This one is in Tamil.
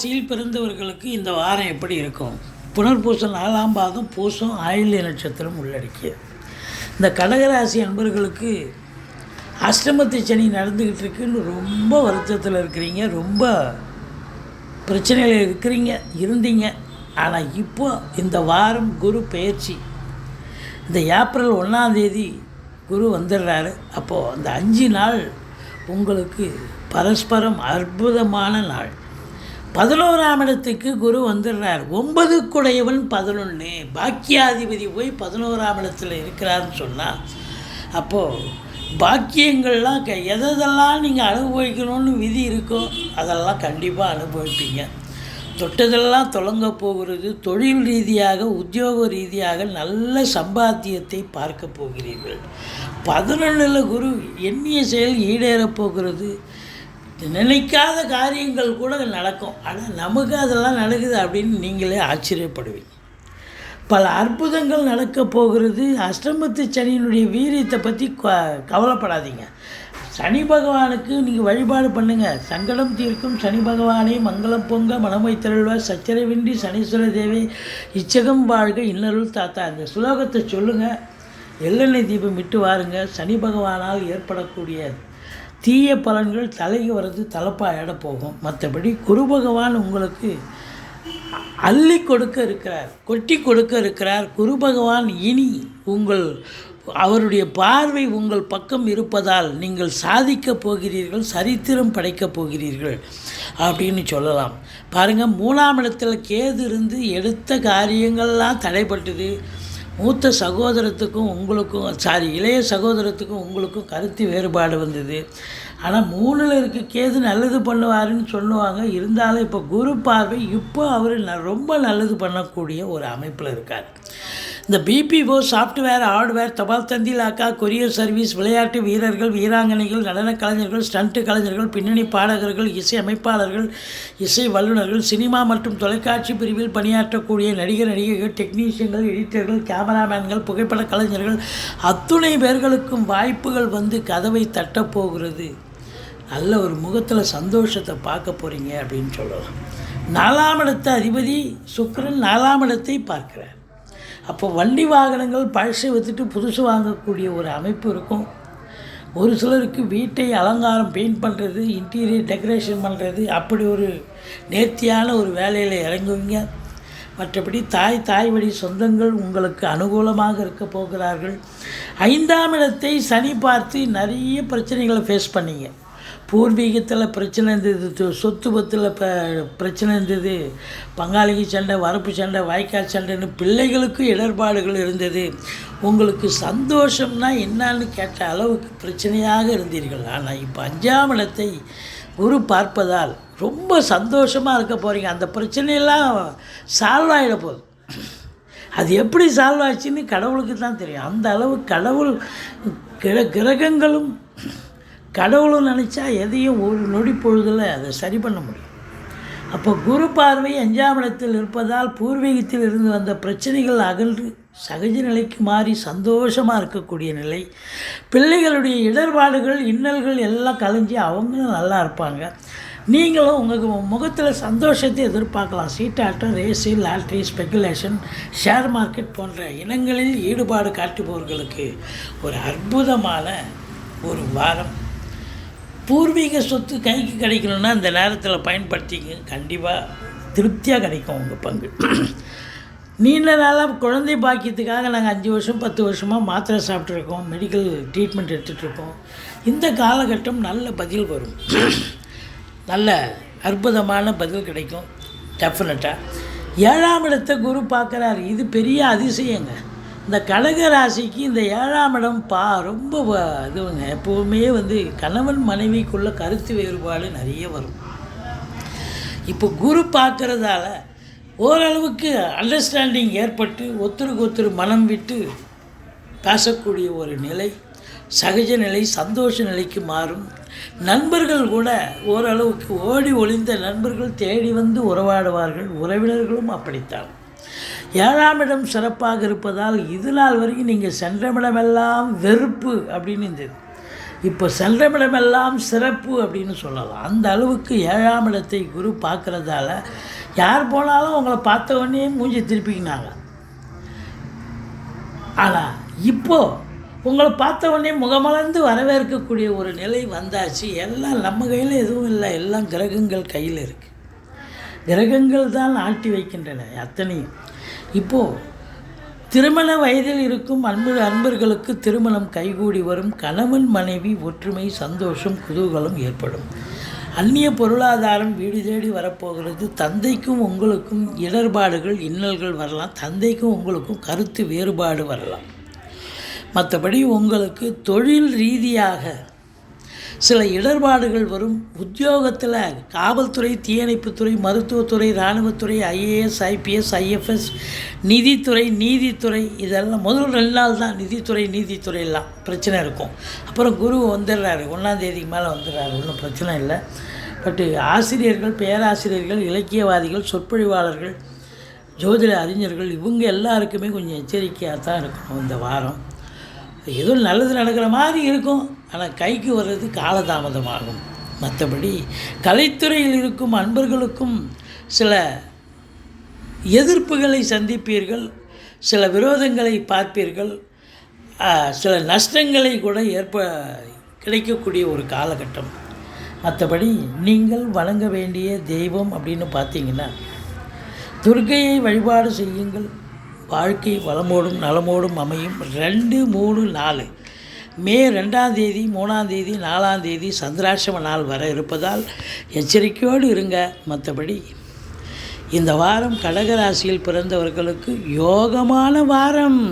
ராசியில் பிறந்தவர்களுக்கு இந்த வாரம் எப்படி இருக்கும்? புனர்பூசம் நாலாம் பாதம் பூசம் ஆயுள்ய நட்சத்திரம் உள்ளடக்கியது. இந்த கடகராசி அன்பர்களுக்கு அஷ்டமத்து சனி நடந்துக்கிட்டு இருக்குன்னு ரொம்ப வருத்தத்தில் இருக்கிறீங்க ரொம்ப பிரச்சனையில் இருக்கிறீங்க இருந்தீங்க. ஆனால் இப்போ இந்த வாரம் குரு பெயர்ச்சி. இந்த ஏப்ரல் ஒன்றாந்தேதி குரு வந்துடுறாரு. அப்போது அந்த அஞ்சு நாள் உங்களுக்கு பரஸ்பரம் அற்புதமான நாள். பதினோராம் இடத்துக்கு குரு வந்துடுறார். ஒன்பதுக்குடையவன் பதினொன்று பாக்கியாதிபதி போய் பதினோராம் இடத்துல இருக்கிறாருன்னு சொன்னால் அப்போது பாக்கியங்கள்லாம் க எதெல்லாம் நீங்கள் அனுபவிக்கணும்னு விதி இருக்கோ அதெல்லாம் கண்டிப்பாக அனுபவிப்பீங்க. தொட்டதெல்லாம் தொடங்க போகிறது தொழில் ரீதியாக உத்தியோக ரீதியாக நல்ல சம்பாத்தியத்தை பார்க்க போகிறீர்கள். பதினொன்றில் குரு எண்ணிய செயல் ஈடேறப் போகிறது. நினைக்காத காரியங்கள் கூட நடக்கும். ஆனால் நமக்கு அதெல்லாம் நடக்குது அப்படின்னு நீங்களே ஆச்சரியப்படுவீங்க. பல அற்புதங்கள் நடக்கப் போகிறது. அஷ்டமத்து சனியினுடைய வீரியத்தை பற்றி க- கவலைப்படாதீங்க. சனி பகவானுக்கு நீங்கள் வழிபாடு பண்ணுங்கள் சங்கடம் தீர்க்கும் சனி பகவானே மங்களம் பொங்க மனமை திரள்வார் சச்சரவின்றி சனீஸ்வர தேவி இச்சகம் வாழ்க இன்னருள் தாத்தா. இந்த சுலோகத்தை சொல்லுங்கள் எள்ளெண்ணெய் தீபம் விட்டு வாருங்க. சனி பகவானால் ஏற்படக்கூடிய தீய பலன்கள் தலைக்கு வர்றது தலைப்பாயிட போகும். மற்றபடி குரு பகவான் உங்களுக்கு அள்ளி கொடுக்க இருக்கிறார் கொட்டி கொடுக்க இருக்கிறார். குரு பகவான் இனி உங்கள் அவருடைய பார்வை உங்கள் பக்கம் இருப்பதால் நீங்கள் சாதிக்கப் போகிறீர்கள் சரித்திரம் படைக்கப் போகிறீர்கள் அப்படின்னு சொல்லலாம். பாருங்கள் மூணாம் இடத்துல கேது இருந்து எடுத்த காரியங்கள்லாம் தடைப்பட்டது மூத்த சகோதரத்துக்கும் உங்களுக்கும் சாரி இளைய சகோதரத்துக்கும் உங்களுக்கும் கருத்து வேறுபாடு வந்தது. ஆனால் மூணில் இருக்க கேது நல்லது பண்ணுவாருன்னு சொல்லுவாங்க. இருந்தாலும் இப்போ குரு பார்வை இப்போ அவர் ந- ரொம்ப நல்லது பண்ணக்கூடிய ஒரு அமைப்பில் இருக்கார். இந்த பிபிஓ சாஃப்ட்வேர் ஹார்ட்வேர் தபால் தந்தி லாக்கா கொரியர் சர்வீஸ் விளையாட்டு வீரர்கள் வீராங்கனைகள் நடன கலைஞர்கள் ஸ்டண்ட்டு கலைஞர்கள் பின்னணி பாடகர்கள் இசை அமைப்பாளர்கள் இசை வல்லுநர்கள் சினிமா மற்றும் தொலைக்காட்சி பிரிவில் பணியாற்றக்கூடிய நடிகர் நடிகைகள் டெக்னீஷியன்கள் எடிட்டர்கள் கேமராமேன்கள் புகைப்பட கலைஞர்கள் அத்துணை பேர்களுக்கும் வாய்ப்புகள் வந்து கதவை தட்டப்போகிறது நல்ல ஒரு முகத்தில் சந்தோஷத்தை பார்க்க போகிறீங்க அப்படின்னு சொல்லலாம். நாலாம் இடத்த அதிபதி சுக்கரன் நாலாம் இடத்தை பார்க்கிறார். அப்போ வண்டி வாகனங்கள் பழசை விற்றுட்டு புதுசு வாங்கக்கூடிய ஒரு அமைப்பு இருக்கும். ஒரு சிலருக்கு வீட்டை அலங்காரம் பெயிண்ட் பண்ணுறது இன்டீரியர் டெக்கரேஷன் பண்ணுறது அப்படி ஒரு நேர்த்தியான ஒரு வேலையில் இறங்குவீங்க. மற்றபடி தாய் தாய் வழி சொந்தங்கள் உங்களுக்கு அனுகூலமாக இருக்க போகிறார்கள். ஐந்தாம் இடத்தை சனி பார்த்து நிறைய பிரச்சனைகளை ஃபேஸ் பண்ணீங்க. பூர்வீகத்தில் பிரச்சனை இருந்தது தொ- சொத்து பத்தில் ப பிரச்சனை இருந்தது. பங்காளிக்கு சண்டை வரப்பு சண்டை வாய்க்கால் சண்டைன்னு பிள்ளைகளுக்கும் இடர்பாடுகள் இருந்தது. உங்களுக்கு சந்தோஷம்னா என்னன்னு கேட்ட அளவுக்கு பிரச்சனையாக இருந்தீர்கள். ஆனால் இப்போ அஞ்சாம் இடத்தை குரு பார்ப்பதால் ரொம்ப சந்தோஷமாக இருக்க போகிறீங்க அந்த பிரச்சனையெல்லாம் சால்வ் ஆகிட போகுது. அது எப்படி சால்வ் ஆச்சுன்னு கடவுளுக்கு தான் தெரியும். அந்த அளவு கடவுள் கிர கிரகங்களும் கடவுளும் நினச்சா எதையும் ஒரு நொடி பொழுதில் அதை சரி பண்ண முடியும். அப்போ குரு பார்வை அஞ்சாம் இடத்தில் இருப்பதால் பூர்வீகத்தில் இருந்து வந்த பிரச்சனைகள் அகன்று சகஜ நிலைக்கு மாறி சந்தோஷமாக இருக்கக்கூடிய நிலை. பிள்ளைகளுடைய இடர்பாடுகள் இன்னல்கள் எல்லாம் கலைஞ்சி அவங்களும் நல்லா இருப்பாங்க. நீங்களும் உங்கள் முகத்தில் சந்தோஷத்தை எதிர்பார்க்கலாம். சீட்டாட்டம் race lottery speculation share market போன்ற இனங்களில் ஈடுபாடு காட்டுபவர்களுக்கு ஒரு அற்புதமான ஒரு வாரம். பூர்வீக சொத்து கைக்கு கிடைக்கணும்னா இந்த நேரத்தில் பயன்படுத்திங்க கண்டிப்பாக திருப்தியாக கிடைக்கும் உங்கள் பங்கு. நீண்ட நாளாக குழந்தை பாக்கியத்துக்காக நாங்கள் அஞ்சு வருஷம் பத்து வருஷமாக மாத்திரை சாப்பிட்ருக்கோம் மெடிக்கல் ட்ரீட்மெண்ட் எடுத்துகிட்ருக்கோம் இந்த காலகட்டம் நல்ல பதில் வரும். நல்ல அற்புதமான பதில் கிடைக்கும் டெஃபினட்டாக ஏழாம் இடத்தை குரு பார்க்குறாரு. இது பெரிய அதிசயங்க. இந்த கடக ராசிக்கு இந்த ஏழாம் இடம் பா ரொம்ப வ- இதுவுங்க எப்போவுமே வந்து கணவன் மனைவிக்குள்ள கருத்து வேறுபாடு நிறைய வரும். இப்போ குரு பார்க்குறதால ஓரளவுக்கு அண்டர்ஸ்டாண்டிங் ஏற்பட்டு ஒருத்தருக்கு ஒருத்தர் மனம் விட்டு பேசக்கூடிய ஒரு நிலை சகஜ நிலை சந்தோஷ நிலைக்கு மாறும். நண்பர்கள் கூட ஓரளவுக்கு ஓடி ஒளிந்த நண்பர்கள் தேடி வந்து உறவாடுவார்கள். உறவினர்களும் அப்படித்தான். ஏழாம் இடம் சிறப்பாக இருப்பதால் இது நாள் வரைக்கும் நீங்கள் சென்றமிடமெல்லாம் வெறுப்பு அப்படின்னு இருந்தது இப்போ சென்றமிடமெல்லாம் சிறப்பு அப்படின்னு சொல்லலாம். அந்த அளவுக்கு ஏழாம் இடத்தை குரு பார்க்குறதால யார் போனாலும் உங்களை பார்த்த உடனே மூஞ்சி திருப்பிக்கினாங்க. ஆனால் இப்போது உங்களை பார்த்த உடனே முகமலர்ந்து வரவேற்கக்கூடிய ஒரு நிலை வந்தாச்சு. எல்லாம் நம்ம கையில் எதுவும் இல்லை. எல்லாம் கிரகங்கள் கையில் இருக்குது கிரகங்கள் தான் ஆட்டி வைக்கின்றன அத்தனையும். இப்போது திருமண வயதில் இருக்கும் அன்பு அன்பர்களுக்கு திருமணம் கைகூடி வரும் கணவன் மனைவி ஒற்றுமை சந்தோஷம் குதூகலம் ஏற்படும். அந்நிய பொருளாதாரம் வீடு தேடி வரப்போகிறது. தந்தைக்கும் உங்களுக்கும் இடர்பாடுகள் இன்னல்கள் வரலாம். தந்தைக்கும் உங்களுக்கும் கருத்து வேறுபாடு வரலாம். மற்றபடி உங்களுக்கு தொழில் ரீதியாக சில இடர்பாடுகள் வரும். உத்தியோகத்தில் காவல்துறை தீயணைப்புத்துறை மருத்துவத்துறை இராணுவத்துறை ஐஏஎஸ் ஐபிஎஸ் ஐஎஃப்எஸ் நிதித்துறை நீதித்துறை இதெல்லாம் முதல் ரெண்டு நாள் தான் நிதித்துறை நீதித்துறையெல்லாம் பிரச்சனை இருக்கும். அப்புறம் குரு வந்துடுறாரு. ஒன்றாந்தேதிக்கு மேலே வந்துடுறாரு. ஒன்றும் பிரச்சனை இல்லை. பட்டு ஆசிரியர்கள் பேராசிரியர்கள் இலக்கியவாதிகள் சொற்பொழிவாளர்கள் ஜோதிட அறிஞர்கள் இவங்க எல்லாருக்குமே கொஞ்சம் எச்சரிக்கையாக தான் இருக்கணும் இந்த வாரம். ஏதோ நல்லது நடக்கிற மாதிரி இருக்கும். ஆனால் கைக்கு வர்றது காலதாமதமாகும். மற்றபடி கலைத்துறையில் இருக்கும் அன்பர்களுக்கும் சில எதிர்ப்புகளை சந்திப்பீர்கள் சில விரோதங்களை பார்ப்பீர்கள் சில நஷ்டங்களை கூட ஏற்ப கிடைக்கக்கூடிய ஒரு காலகட்டம். மற்றபடி நீங்கள் வணங்க வேண்டிய தெய்வம் அப்படின்னு பார்த்தீங்கன்னா துர்க்கையை வழிபாடு செய்யுங்கள். வாழ்க்கை வளமோடும் நலமோடும் அமையும். ரெண்டு மூணு நாலு. மே ரெண்டாம் தேதி மூணாம் தேதி நாலாம் தேதி சந்திராசிரம நாள் வர இருப்பதால் எச்சரிக்கையோடு இருங்க. மற்றபடி இந்த வாரம் கடகராசியில் பிறந்தவர்களுக்கு யோகமான வாரம்.